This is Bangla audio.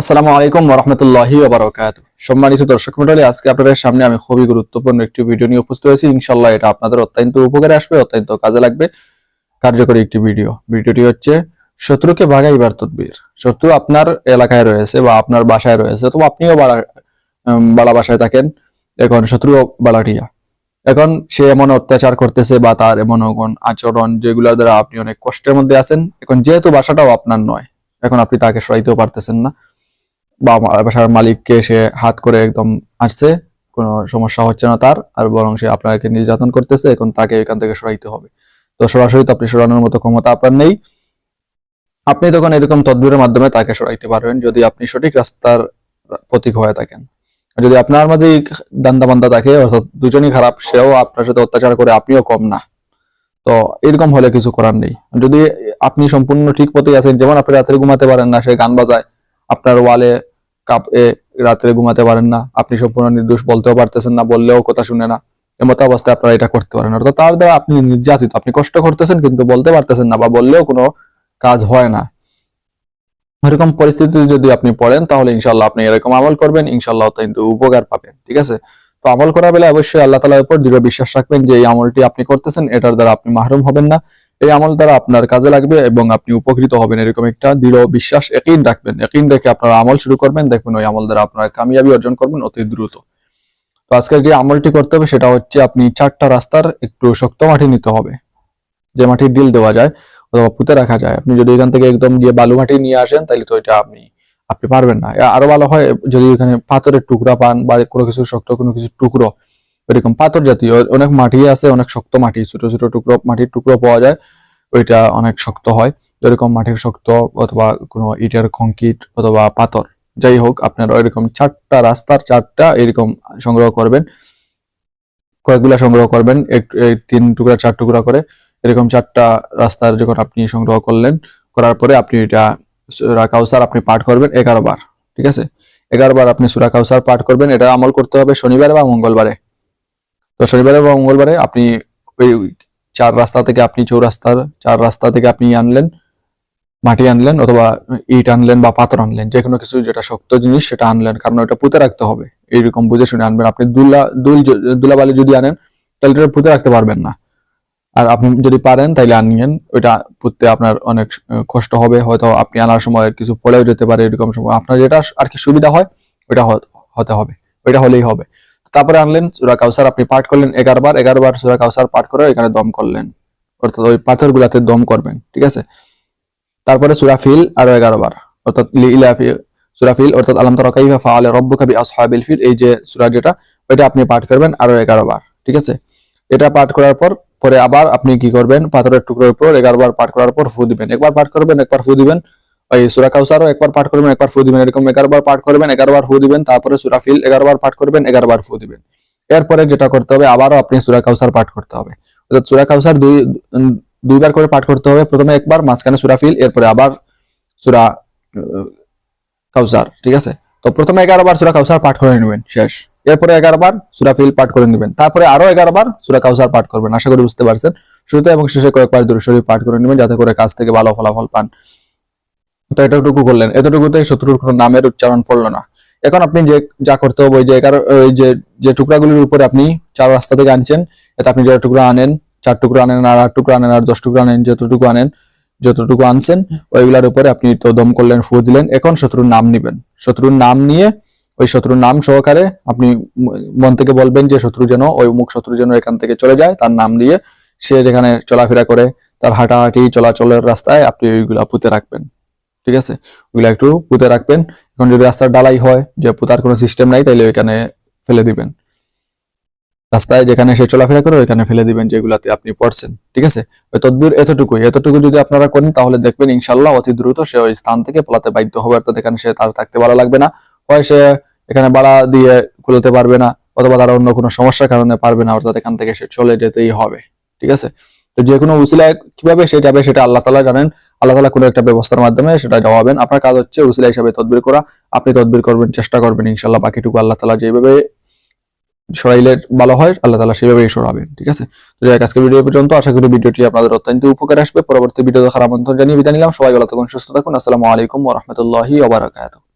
আসসালামু আলাইকুম রহমতুল্লাহি ওবরাকাত। সম্মানিত দর্শক মন্ডলী আজকে আপনাদের সামনে আমি খুবই গুরুত্বপূর্ণ একটি ভিডিও নিয়ে উপস্থিত হয়েছি। ইনশাল্লাহ এটা আপনাদের অত্যন্ত উপকারে আসবে, অত্যন্ত কাজে লাগবে, কার্যকরী একটি ভিডিও। ভিডিওটি হচ্ছে, শত্রুকে ভাগাইবার তদবির। শত্রু আপনার এলাকায় রয়েছে বা আপনার বাসায় রয়েছে তো আপনিও বাড়া বাড়া বাসায় থাকেন। এখন শত্রু বাড়াটিয়া এখন সে এমন অত্যাচার করতেছে বা তার এমন আচরণ যেগুলোর দ্বারা আপনি অনেক কষ্টের মধ্যে আছেন। এখন যেহেতু বাসাটাও আপনার নয়, এখন আপনি তাকে সরাইতেও পারতেছেন না। বা বাসার মালিককে সে হাত করে একদম আসছে, কোনো সমস্যা হচ্ছে না তার, আর বরং সে আপনাকে নির্যাতন করতেছে, এখন তাকে এখান থেকে সরাইতে হবে। তো সরাসরি তো আপনি সরানোর মতো ক্ষমতা আপনার নেই। আপনি তখন এরকম তদবিরের মাধ্যমে তাকে সরাইতে পারবেন যদি আপনি সঠিক রাস্তার প্রতীক হয়ে থাকেন। যদি আপনার মাঝে দান্দা বান্দা থাকে, অর্থাৎ দুজনই খারাপ, সেও আপনার সাথে অত্যাচার করে আপনিও কম না। তো এরকম হলে কিছু করার নেই। যদি আপনি সম্পূর্ণ ঠিক পথে আছেন, যেমন আপনি রাত্রে ঘুমাতে পারেন না, সে গান বাজায়, আপনার ওয়ালে কাপ রাত্রে ঘুমাতে পারেন না। আপনি সম্পূর্ণ নির্দোষ বলতেও পারতেছেন না, বললেও কথা শুনে না। এমতো অবস্থায় আপনারা এটা করতে পারেন অর্থাৎ তার দ্বারা আপনি নির্যাতিত। আপনি কষ্ট করতেছেন কিন্তু বলতে পারতেছেন না বা বললেও কোনো কাজ হয় না। এরকম পরিস্থিতি যদি আপনি পড়েন, তাহলে ইনশাল্লাহ আপনি এরকম আমল করবেন। ইনশাল্লাহ কিন্তু উপকার পাবেন। ঠিক আছে? আমল করা বেলা অবশ্যই আল্লাহ তালার উপর দৃঢ় বিশ্বাস রাখবেন যে এই আমলটি আপনি করতেছেন, এটার দ্বারা আপনি মাহরুম হবেন না। এই আমল দ্বারা আপনার কাজে লাগবে এবং আপনি উপকৃত হবেন, এরকম একটা দৃঢ় বিশ্বাস একইন রাখবেন। একইন রেখে আপনার আমল শুরু করবেন, দেখবেন ওই আমল দ্বারা আপনার কামিয়াবি অর্জন করবেন অতি দ্রুত। তো আজকের যে আমলটি করতে হবে সেটা হচ্ছে আপনি চারটা রাস্তার একটু শক্ত মাটি নিতে হবে, যে মাটির ডিল দেওয়া যায় অথবা পুঁতে রাখা যায়। আপনি যদি এখান থেকে একদম গিয়ে বালু মাটি নিয়ে আসেন তাহলে তো এটা আপনি আপনি পারবেন না। আরও ভালো হয় যদি এখানে পাথরের টুকরা পান বা কোনো কিছু শক্ত, কোনো কিছু টুকরো, এরকম পাথর জাতীয়, অনেক মাটি আছে, অনেক শক্ত মাটি, ছোট ছোট টুকরো, মাটির টুকরো পাওয়া যায়, ওইটা অনেক শক্ত হয়। এরকম মাটির শক্ত অথবা কোনো ইটের কংক্রিট অথবা পাথর, যাই হোক, আপনারা এরকম চারটা রাস্তার চারটা এরকম সংগ্রহ করবেন। কয়েকগুলা সংগ্রহ করবেন, এক- তিন টুকরা, চার টুকরা করে। এরকম চারটা রাস্তার যখন আপনি সংগ্রহ করলেন, করার পরে আপনি এটা সুরা কাউসার আপনি পাঠ করবেন এগারো বার, ঠিক আছে? এগারো বার আপনি সুরা কাউসার পাঠ করবেন, এটা আমল করতে হবে শনিবারে বা মঙ্গলবারে। তো শনিবারে বা মঙ্গলবারে আপনি ওই চার রাস্তা থেকে আপনি চৌরাস্তার চার রাস্তা থেকে আপনি আনলেন, মাটি আনলেন অথবা ইট আনলেন বা পাথর আনলেন যে কোনো কিছু যেটা শক্ত জিনিস সেটা আনলেন, কারণ ওটা পুঁতে রাখতে হবে। এইরকম বুঝে শুনে আনবেন। আপনি দুলা, দুল দুলাবালি যদি আনেন, তাহলে এটা পুঁতে রাখতে পারবেন না। আর আপনি যদি পারেন তাইলে আনিয়েন ওইটা পুঁততে আপনার অনেক কষ্ট হবে। হয়তো আপনি আনার সময় কিছু পড়েও যেতে পারে এরকম সময়। আপনার যেটা আর কি সুবিধা হয়, ওইটা হতে হবে। ওইটা হলেই হবে। তারপরে আনলেন সুরা কাউসার। আপনি পাঠ করলেন এগারো বার। এগারো বার সুরা কাউসার পাঠ করে এখানে দম করলেন। অর্থাৎ ওই পাথর গুলাতে দম করবেন, ঠিক আছে? তারপরে সুরা ফিল আরও এগারো বার। অর্থাৎ ইলাফি সুরা ফিল, অর্থাৎ আলম তারা কাইফা ফাআলা রাব্বুকা বি আসহাবিল ফিল। এই যে সুরা যেটা, ওইটা আপনি পাঠ করবেন আরও এগারো বার, ঠিক আছে? এটা পাঠ করার পর, পরে আবার আপনি কি করবেন? পাথরের টুকরোর উপর এগারো বার পাঠ করার পর ফু দিবেন। একবার পাঠ করবেন, একবার ফু দিবেন। ওই সুরা কাউসারও একবার পাঠ করবেন, একবার ফু দিবেন। এরকম এগারো বার পাঠ করবেন, এগারো বার ফু দিবেন। তারপরে সুরা ফিল এগারো বার পাঠ করবেন, এগারো বার ফু দিবেন। এরপরে যেটা করতে হবে, আবারও আপনি সুরা কাউসার পাঠ করতে হবে। অর্থাৎ সুরা কাউসার দুই দুইবার করে পাঠ করতে হবে। প্রথমে একবার, মাঝখানে সুরা ফিল, এরপরে আবার সুরা কাউসার, ঠিক আছে? তো প্রথমে এগারো বার সুরা কাউসার পাঠ করে নেবেন, শেষ। এরপরে এগারো বার সুরা ফিল পাঠ করে নেবেন। তারপরে আরও এগারো বার সুরা কাউসার পাঠ করবেন। আশা করি বুঝতে পারছেন। শুরুতে এবং শেষে কয়েকবার দুরুশরীফ পাঠ করে নেবেন যাতে করে কাজ থেকে ভালো ফলাফল পান। তো এতটুকু করলেন। এতটুকুতে শত্রুর কোনো নামের উচ্চারণ পড়ল না। এখন আপনি যে, যা করতে হবে যে এগারো, ওই যে যে টুকরাগুলির উপরে আপনি চার রাস্তা থেকে আনছেন, এতে আপনি যে টুকরা আনেন, চার টুকরা আনেন, আর আট টুকরা আনেন, আর দশ টুকরা আনেন, যতটুকু আনেন, যতটুকু আনছেন, ওইগুলার উপরে আপনি তো দম করলেন, ফু দিলেন। এখন শত্রুর নাম নিবেন। শত্রুর নাম নিয়ে ওই শত্রুর নাম সহকারে আপনি মন থেকে বলবেন যে শত্রু যেন, ওই মুখ শত্রু যেন এখান থেকে চলে যায়, তার নাম দিয়ে সে যেখানে চলাফেরা করে, তার হাঁটাহাঁটি, চলাচলের রাস্তায় আপনি ওইগুলা পুঁতে রাখবেন। ঠিক আছে? ওইগুলা একটু পুঁতে রাখবেন। এখন যদি রাস্তার ডালাই হয়, যে পুতার কোনো সিস্টেম নাই তাহলে ওইখানে ফেলে দিবেন। রাস্তায় যেখানে সে চলাফেরা করে, ওইখানে ফেলে দিবেন যেগুলাতে আপনি পড়ছেন। ঠিক আছে? ওই তদবির এতটুকুই। এতটুকু যদি আপনারা করেন, তাহলে দেখবেন ইনশাল্লাহ অতি দ্রুত সে ওই স্থান থেকে পলাতে বাধ্য হবে। অর্থাৎ এখানে সে তার থাকতে ভালো লাগবে না। হয় সে এখানে বাড়া দিয়ে খুলতে পারবে না অথবা তারা অন্য কোনো সমস্যার কারণে পারবে না অর্থাৎ এখান থেকে সে চলে যেতেই হবে ঠিক আছে? তো যে কোনো উসিলায় কীভাবে সে যাবে সেটা আল্লাহ তালা জানেন আল্লাহ তালা কোনো একটা ব্যবস্থার মাধ্যমে সেটা যাওয়াবেন আপনার কাজ হচ্ছে উসিলা হিসাবে তদবির করা আপনি তদবির করবেন চেষ্টা করবেন ইনশাল্লাহ বাকিটুকু আল্লাহ তালা যেভাবে সরাইলে ভালো হয় আল্লাহ তালা সেভাবেই সরাবেন ঠিক আছে? তো যাই হোক, আজকের ভিডিও পর্যন্ত আশা করি ভিডিওটি আপনাদের অত্যন্ত উপকার আসবে। পরবর্তী ভিডিও দেখার আমন্ত্রণ জানিয়ে বিদায় নিলাম। সবাই ভালো থাকুন সুস্থ থাকুন। আসসালামু আলাইকুম ওরহমতুল্লাহি ওবরাকাতুহ